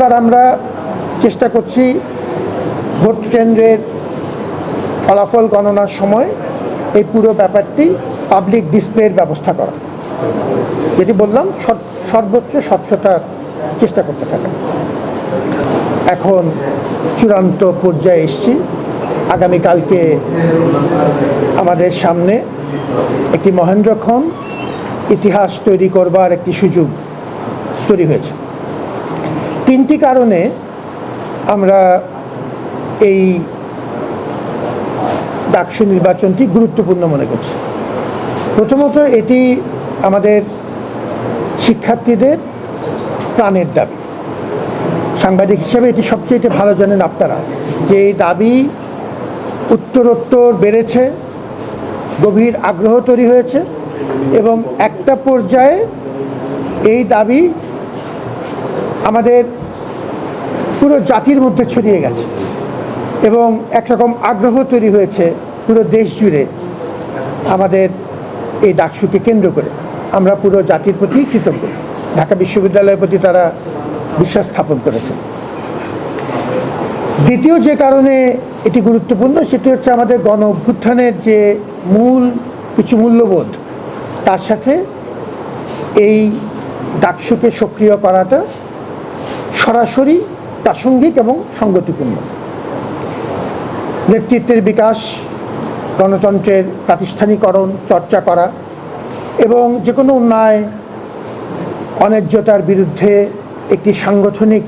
এবার আমরা চেষ্টা করছি ভোট কেন্দ্রের ফলাফল গণনার সময় এই পুরো ব্যাপারটি পাবলিক ডিসপ্লের ব্যবস্থা করা। যেটি বললাম, সর- সর্বোচ্চ স্বচ্ছতার চেষ্টা করতে থাকা এখন চূড়ান্ত পর্যায়ে এসছি। আগামীকালকে আমাদের সামনে একটি মহেন্দ্রক্ষণ ইতিহাস তৈরি করবার একটি সুযোগ তৈরি হয়েছে। তিনটি কারণে আমরা এই ডাকসু নির্বাচনটি গুরুত্বপূর্ণ মনে করছি। প্রথমত এটি আমাদের শিক্ষার্থীদের প্রাণের দাবি। সাংবাদিক হিসেবে এটি সবচেয়ে ভালো জানেন আপনারা যে এই দাবি উত্তরোত্তর বেড়েছে, গভীর আগ্রহ তৈরি হয়েছে এবং একটা পর্যায়ে এই দাবি আমাদের পুরো জাতির মধ্যে ছড়িয়ে গেছে। এবং একরকম আগ্রহ তৈরি হয়েছে পুরো দেশ জুড়ে আমাদের এই ডাকসুকে কেন্দ্র করে। আমরা পুরো জাতির প্রতি কৃতজ্ঞ। ঢাকা বিশ্ববিদ্যালয়ের প্রতি তারা বিশ্বাস স্থাপন করেছে। দ্বিতীয় যে কারণে এটি গুরুত্বপূর্ণ, সেটি হচ্ছে আমাদের গণ অভ্যুত্থানের যে মূল কিছু মূল্যবোধ, তার সাথে এই ডাকসুকে সক্রিয় করাটা সরাসরি প্রাসঙ্গিক এবং সঙ্গতিপূর্ণ। নেতৃত্বের বিকাশ, গণতন্ত্রের প্রাতিষ্ঠানিকরণ, চর্চা করা এবং যে কোনো অন্যায়, অন্যায্যতার বিরুদ্ধে একটি সাংগঠনিক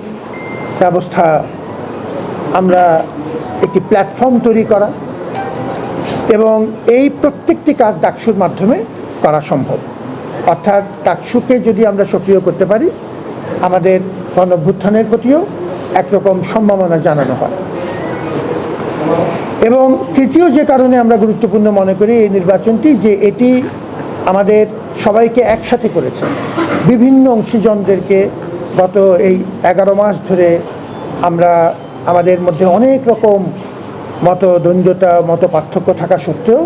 ব্যবস্থা আমরা একটি প্ল্যাটফর্ম তৈরি করা এবং এই প্রত্যেকটি কাজ ডাকসুর মাধ্যমে করা সম্ভব। অর্থাৎ ডাকসুকে যদি আমরা সক্রিয় করতে পারি, আমাদের গণভ্যুত্থানের প্রতিও একরকম সম্ভাবনা জানানো হয়। এবং তৃতীয় যে কারণে আমরা গুরুত্বপূর্ণ মনে করি এই নির্বাচনটি, যে এটি আমাদের সবাইকে একসাথে করেছে। বিভিন্ন অংশীজনদেরকে গত এই এগারো মাস ধরে আমরা আমাদের মধ্যে অনেক রকম মত দ্বন্দ্বতা মত পার্থক্য থাকা সত্ত্বেও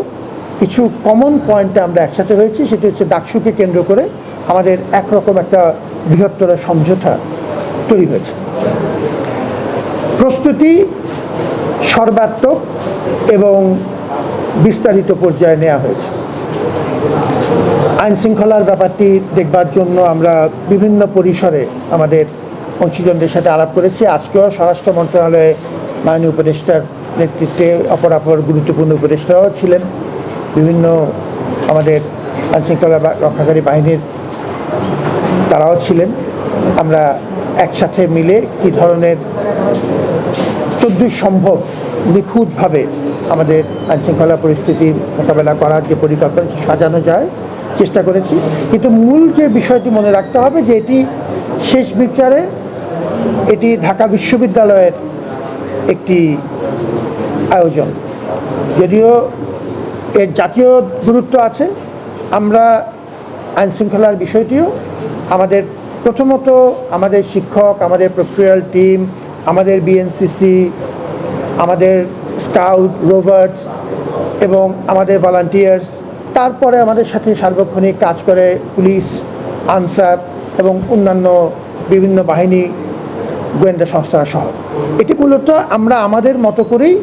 কিছু কমন পয়েন্টে আমরা একসাথে হয়েছি, সেটি হচ্ছে ডাকসুকে কেন্দ্র করে আমাদের একরকম একটা বৃহত্তর সমঝোতা তৈরি হয়েছে। প্রস্তুতি সর্বাত্মক এবং বিস্তারিত পর্যায়ে নেওয়া হয়েছে। আইন শৃঙ্খলার ব্যাপারটি দেখবার জন্য আমরা বিভিন্ন পরিসরে আমাদের অংশীজনদের সাথে আলাপ করেছি। আজকেও স্বরাষ্ট্র মন্ত্রণালয়ে মাননীয় উপদেষ্টার নেতৃত্বে অপর অপর গুরুত্বপূর্ণ উপদেষ্টারাও ছিলেন। বিভিন্ন আমাদের আইন শৃঙ্খলা বা- রক্ষাকারী বাহিনীর তারাও ছিলেন। আমরা একসাথে মিলে কী ধরনের যদ্দূর সম্ভব নিখুঁতভাবে আমাদের আইনশৃঙ্খলা পরিস্থিতির মোকাবেলা করার যে পরিকল্পনা সাজানো যায়, চেষ্টা করেছি। কিন্তু মূল যে বিষয়টি মনে রাখতে হবে, যে এটি শেষ বিচারে এটি ঢাকা বিশ্ববিদ্যালয়ের একটি আয়োজন। যদিও এর জাতীয় গুরুত্ব আছে, আমরা আইনশৃঙ্খলার বিষয়টিও আমাদের প্রথমত আমাদের শিক্ষক, আমাদের প্রক্রিয়াল টিম আমাদের বিএনসিসি আমাদের স্কাউট রোভার্স এবং আমাদের ভলান্টিয়ার্স তারপরে আমাদের সাথে সার্বক্ষণিক কাজ করে পুলিশ, আনসার এবং অন্যান্য বিভিন্ন বাহিনী, গোয়েন্দা সংস্থারা সহ। এটি মূলত আমরা আমাদের মতো করেই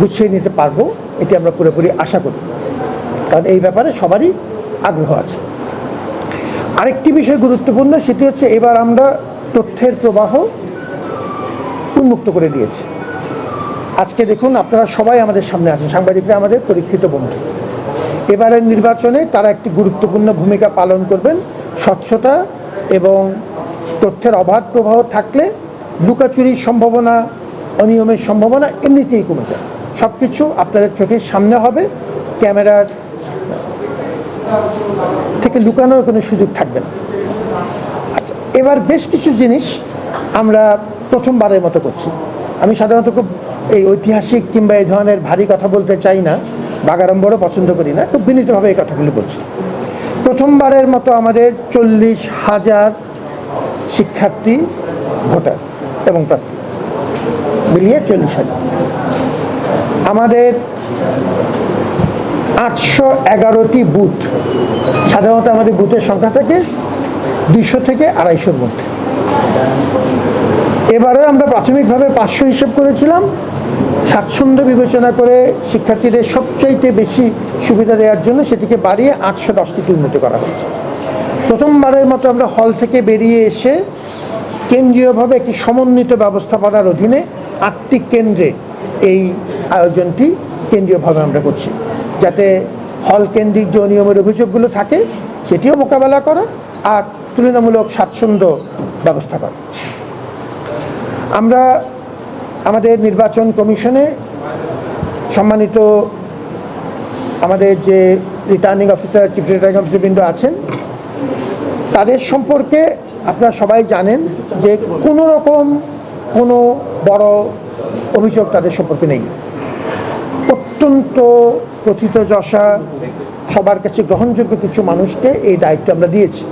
গুছিয়ে নিতে পারব, এটি আমরা পুরোপুরি আশা করি। কারণ এই ব্যাপারে সবারই আগ্রহ আছে। আরেকটি বিষয় গুরুত্বপূর্ণ, সেটি হচ্ছে এবার আমরা তথ্যের প্রবাহ উন্মুক্ত করে দিয়েছে। আজকে দেখুন আপনারা সবাই আমাদের সামনে আছেন, সাংবাদিকরা আমাদের পরীক্ষিত বন্ধু। এবারের নির্বাচনে তারা একটি গুরুত্বপূর্ণ ভূমিকা পালন করবেন। স্বচ্ছতা এবং তথ্যের অবাধ প্রবাহ থাকলে লুকাচুরির সম্ভাবনা, অনিয়মের সম্ভাবনা এমনিতেই কমে যায়। সব কিছু আপনাদের চোখের সামনে হবে, ক্যামেরার থেকে লুকানোর কোনো সুযোগ থাকবে না। আচ্ছা এবার বেশ কিছু জিনিস আমরা প্রথমবারের মতো করছি। আমি সাধারণত খুব এই ঐতিহাসিক কিংবা এই ধরনের ভারী কথা বলতে চাই না, বাগাড়ম্বরও পছন্দ করি না, খুব বিনীতভাবে এই কথাগুলো বলছি। প্রথমবারের মতো আমাদের চল্লিশ হাজার শিক্ষার্থী ভোটার এবং প্রার্থী মিলিয়ে চল্লিশ হাজার। আমাদের আটশো এগারোটি বুথ, সাধারণত আমাদের বুথের সংখ্যা থাকে দুইশো থেকে আড়াইশোর মধ্যে। এবারে আমরা প্রাথমিকভাবে পাঁচশো হিসেব করেছিলাম। স্বাচ্ছন্দ্য বিবেচনা করে শিক্ষার্থীদের সবচাইতে বেশি সুবিধা দেওয়ার জন্য সেটিকে বাড়িয়ে আটশো দশটিতে উন্নত করা হয়েছে। প্রথমবারের মতো আমরা হল থেকে বেরিয়ে এসে কেন্দ্রীয়ভাবে একটি সমন্বিত ব্যবস্থাপনার অধীনে আটটি কেন্দ্রে এই আয়োজনটি কেন্দ্রীয়ভাবে আমরা করছি। যাতে হল কেন্দ্রিক যে নিয়মের অভিযোগগুলো থাকে, সেটিও মোকাবেলা করা আর তুলনামূলক স্বাচ্ছন্দ্য ব্যবস্থা করা। আমরা আমাদের নির্বাচন কমিশনে সম্মানিত আমাদের যে returning officer chief returning officer বৃন্দ আছেন, তাদের সম্পর্কে আপনারা সবাই জানেন যে কোনো রকম কোনো বড় অভিযোগ তাদের সম্পর্কে নেই। অত্যন্ত প্রথিতযশা সবার কাছে গ্রহণযোগ্য কিছু মানুষকে এই দায়িত্ব আমরা দিয়েছি।